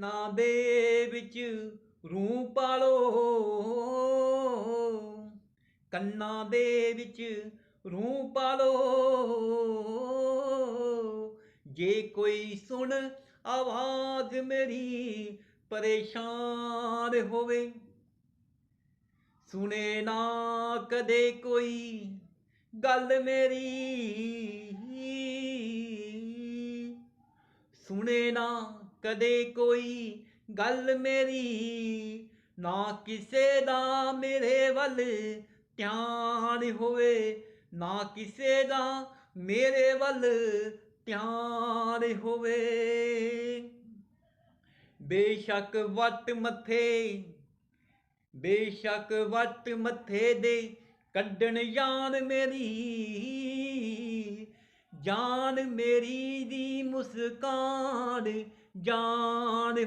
ਕੰਨਾਂ ਦੇ ਵਿੱਚ ਰੂ ਪਾਲੋ। ਕੰਨਾਂ ਦੇ ਵਿੱਚ ਰੂਹ ਪਾਲੋ। ਜੇ ਕੋਈ ਸੁਣ ਆਵਾਜ਼ ਮੇਰੀ, ਪਰੇਸ਼ਾਨ ਹੋਵੇ। ਸੁਣੇ ਨਾ ਕਦੇ ਕੋਈ ਗੱਲ ਮੇਰੀ। ਸੁਣੇ ਨਾ ਕਦੇ ਕੋਈ ਗੱਲ ਮੇਰੀ, ਨਾ ਕਿਸੇ ਦਾ ਮੇਰੇ ਵੱਲ ਧਿਆਨ ਹੋਵੇ, ਨਾ ਕਿਸੇ ਦਾ ਮੇਰੇ ਵੱਲ ਧਿਆਨ ਹੋਵੇ। ਬੇਸ਼ੱਕ ਵੱਟ ਮੱਥੇ, ਬੇਸ਼ੱਕ ਵੱਟ ਮੱਥੇ ਦੇ ਕੱਢਣ ਜਾਨ ਮੇਰੀ ਜਾਨ ਮੇਰੀ ਦੀ ਮੁਸਕਾਨ ਜਾਨ